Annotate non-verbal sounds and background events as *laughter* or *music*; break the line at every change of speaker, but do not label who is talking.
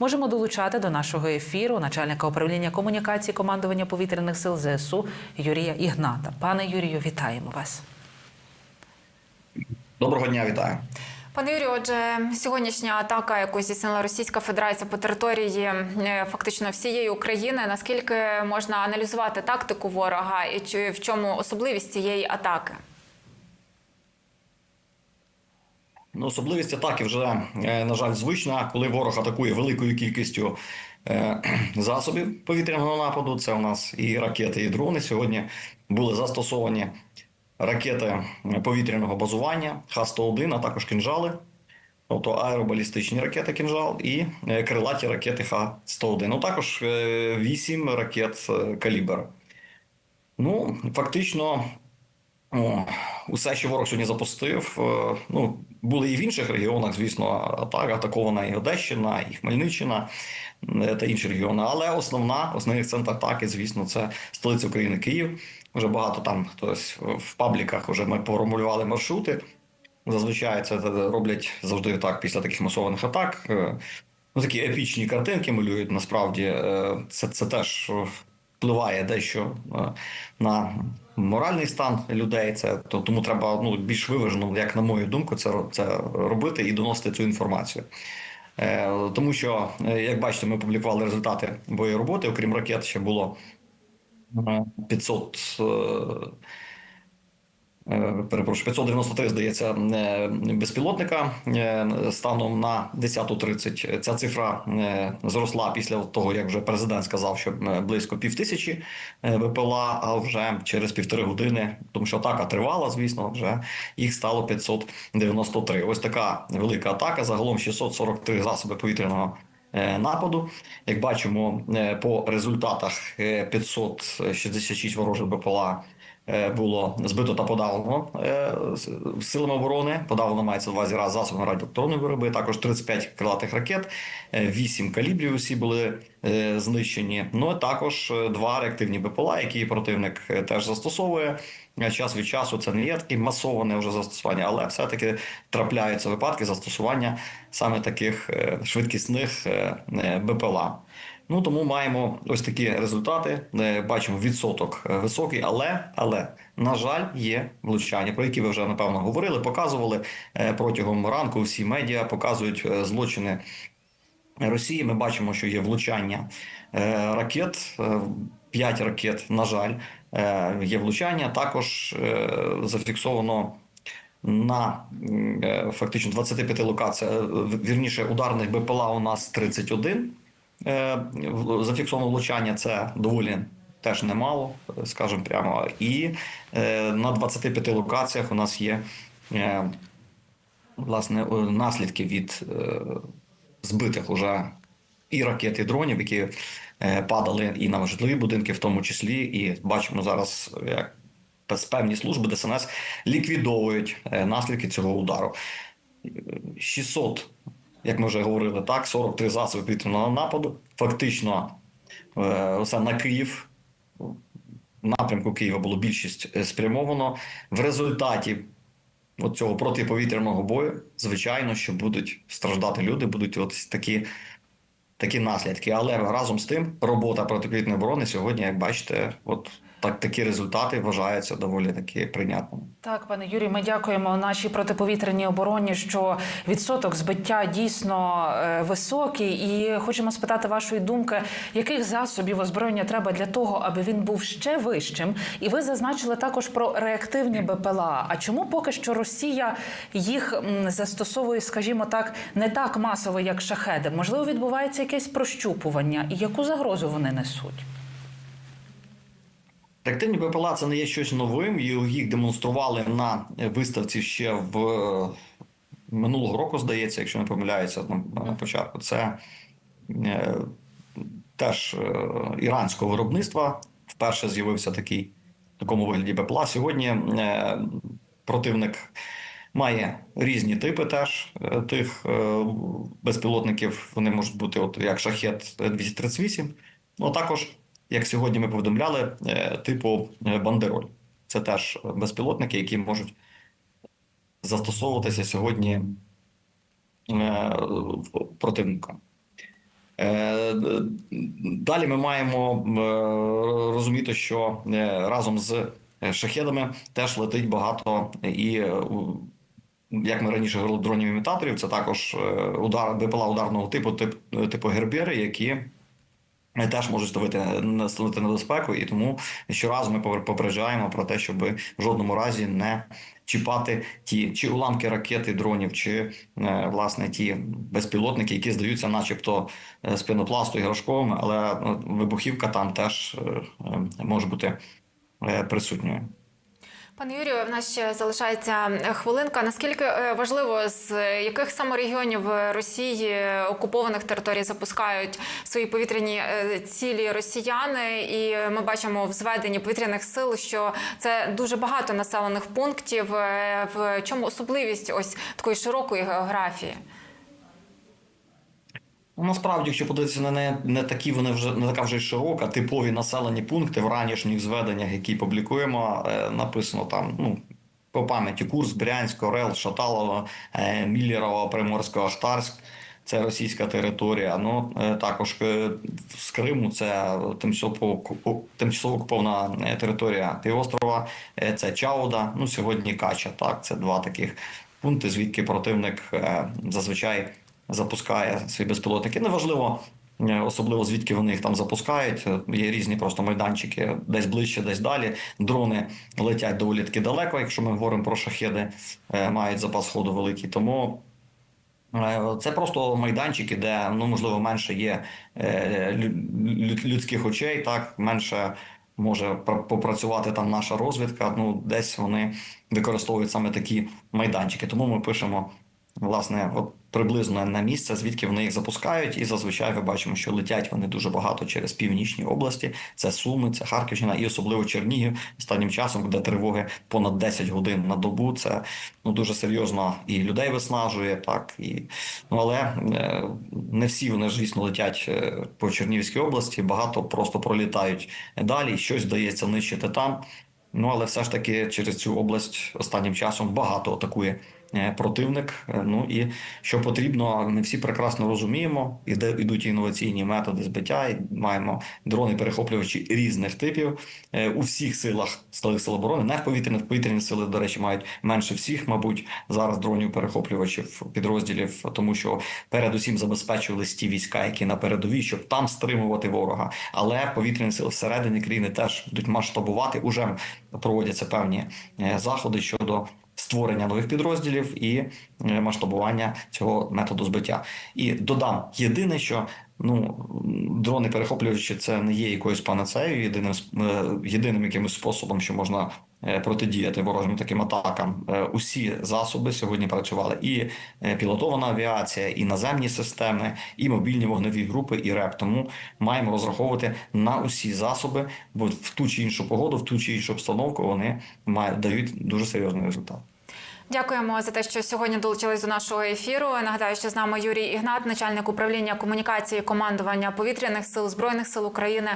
Можемо долучати до нашого ефіру начальника управління комунікації командування повітряних сил ЗСУ Юрія Ігната. Пане Юрію, вітаємо вас.
Доброго дня, вітаю.
Пане Юрію, отже, сьогоднішня атака, яку здійснила Російська Федерація по території е, фактично всієї України. Наскільки можна аналізувати тактику ворога і чи в чому особливість цієї атаки?
Ну, особливість атаки вже, е, на жаль, звична, коли ворог атакує великою кількістю е, *clears throat* засобів повітряного нападу. Це у нас і ракети, і дрони. Сьогодні були застосовані ракети повітряного базування Х-101, а також кінжали, тобто аеробалістичні ракети кінжал і е, крилаті ракети Х-101. Ну також е, вісім ракет е, калібр. Ну, фактично. Усе, що ворог сьогодні запустив. е, Ну були і в інших регіонах, звісно, атак атакована і Одещина, і Хмельниччина е, та інші регіони. Але основна основний центр атаки, звісно, це столиця України Київ. Вже багато там хтось в пабліках вже ми поформулювали маршрути. Зазвичай це роблять завжди так після таких масованих атак. Е, Ну, такі епічні картинки малюють. Насправді е, це, це теж впливає дещо е, на моральний стан людей. Це то тому треба ну більш виважено, як на мою думку, це це робити і доносити цю інформацію. Е, Тому що, е, як бачите, ми публікували результати бойової роботи. Окрім ракет, ще було е, 500 е, Е, Перепрошую, 593, здається, е, безпілотника е, станом на 10.30. Ця цифра е, зросла після того, як вже президент сказав, що е, близько півтисячі е, ВПЛА, а вже через півтори години, тому що атака тривала, звісно, вже їх стало 593. Ось така велика атака. Загалом 643 засоби повітряного е, нападу. Як бачимо, е, по результатах е, 566 ворожих БПЛА е, було збито та подавлено е, силами оборони. Подавлено мається на увазі раз засобами радіоелектронної вироби. Також 35 крилатих ракет, 8 калібрів. Усі були е, знищені. Ну а також е, два реактивні БПЛА, які противник е, теж застосовує. Е, Час від часу це не є таке масоване вже застосування, але все-таки трапляються випадки застосування саме таких е, швидкісних е, е, БПЛА. Ну тому маємо ось такі результати. Бачимо відсоток е, високий, але але на жаль, є влучання, про які ви вже напевно говорили, показували е, протягом ранку. Всі медіа показують е, злочини Росії. Ми бачимо, що є влучання ракет. П'ять ракет, на жаль, є влучання. Також зафіксовано на фактично 25 локаціях, вірніше, ударних БПЛА у нас 31. Е, Зафіксовано влучання це доволі теж немало, скажімо прямо. І е, на 25 локаціях у нас є е, власне наслідки від збитих уже і ракет, і дронів, які падали і на житлові будинки, в тому числі. І бачимо зараз, як певні служби ДСНС ліквідовують наслідки цього удару. 600, як ми вже говорили, так, 43 засоби повітряного нападу. Фактично, все на Київ. Напрямку Києва було більшість е, спрямовано. В результаті цього протиповітряного бою, звичайно, що будуть страждати люди, будуть от такі, такі наслідки. Але разом з тим, робота протиповітряної оборони сьогодні, як бачите, от так, такі результати вважаються доволі таки прийнятними.
Так, пане Юрію, ми дякуємо нашій протиповітряній обороні, що відсоток збиття дійсно е, високий. І хочемо спитати вашої думки, яких засобів озброєння треба для того, аби він був ще вищим. І ви зазначили також про реактивні БПЛА. А чому поки що Росія їх застосовує, скажімо так, не так масово, як шахеди? Можливо, відбувається якесь прощупування, і яку загрозу вони несуть?
Реактивні БПЛА це не є щось новим. Їх демонстрували на виставці ще в е, минулого року, здається, якщо не помиляюся на, на початку. Це е, теж е, іранського виробництва. Вперше з'явився такий в такому вигляді БПЛА. Сьогодні е, противник має різні типи теж е, тих е, безпілотників. Вони можуть бути, от як шахет 238, ну також як сьогодні ми повідомляли, е, типу е, бандероль. Це теж безпілотники, які можуть застосовуватися сьогодні е. Е, Далі ми маємо розуміти, що разом з шахедами теж летить багато і як ми раніше говорили, дронів імітаторів, це також удар БПЛА ударного типу, тип, типу Гербери, які теж можуть ставити ставити небезпеку, і тому щоразу ми попереджаємо про те, щоб в жодному разі не чіпати ті чи уламки ракети, дронів, чи е, власне ті безпілотники, які здаються, начебто е, з пінопласту іграшковими, але е, вибухівка там теж е, е, може бути е, присутньою.
Пане Юрію, в нас ще залишається е, хвилинка. Наскільки е, важливо, з яких саме регіонів Росії е, окупованих територій запускають свої повітряні цілі росіяни? І ми бачимо в зведенні повітряних сил, що це дуже багато населених пунктів. В чому особливість ось такої широкої географії?
Ну, Насправді, якщо подивитися на не, не такі, вони вже не така вже широка, типові населені пункти в ранішніх зведеннях, які публікуємо, е, написано там, ну. По пам'яті Курск, Брянськ, Орел, Шаталово, е, Міллєрово, Приморсько, Ахтарськ. Це російська територія. Ну е, також е, з Криму це тимчасово тимчасово окупована е, територія півострова. Це Чауда. Ну сьогодні Кача. Так, це два таких пункти, звідки противник зазвичай запускає свої безпілотники. Неважливо, е, особливо звідки вони їх там запускають. Є різні просто майданчики, десь ближче, десь далі. Дрони летять доволі таки далеко, якщо ми говоримо про шахеди, е, мають запас ходу великий. Тому е, це просто майданчики, де ну можливо менше є лю- лю- людських очей, так менше. Може попрацювати там наша розвідка. Ну десь вони використовують саме такі майданчики. Тому ми пишемо власне от приблизно на місце, звідки вони їх запускають, і зазвичай ми бачимо, що летять вони дуже багато через північні області. Це Суми, це Харківщина, і особливо Чернігів останнім часом, де тривоги понад 10 годин на добу. Це ну дуже серйозно і людей виснажує, так і ну але е, не всі вони ж звісно летять е, по Чернігівській області. Багато просто пролітають далі. Щось вдається нищити там. Ну але все ж таки через цю область останнім часом багато атакує противник. Е, Ну і що потрібно, ми всі прекрасно розуміємо. Іде ідуть інноваційні методи збиття. Маємо дрони перехоплювачі різних типів е, у всіх силах силових сил оборони. Не в повітряних повітряні сили, до речі, мають менше всіх, мабуть, зараз дронів перехоплювачів підрозділів, тому що передусім забезпечували ті війська, які на передовій, щоб там стримувати ворога. Але повітряні сили всередині країни теж будуть масштабувати. Уже проводяться певні е, заходи щодо створення нових підрозділів і е, масштабування цього методу збиття. І додам єдине, що ну дрони перехоплювачі це не є якоюсь панацеєю, єдиним е, єдиним якимось способом, що можна е, протидіяти ворожим таким атакам. Е, Усі засоби сьогодні працювали і пілотована авіація, і наземні системи, і мобільні вогневі групи, і РЕП. Тому маємо розраховувати на усі засоби, бо в ту чи іншу погоду, в ту чи іншу обстановку вони мають дають дуже серйозний результат.
Дякуємо за те, що сьогодні долучились до нашого ефіру. Нагадаю, що з нами Юрій Ігнат, начальник управління комунікації командування повітряних сил збройних сил України.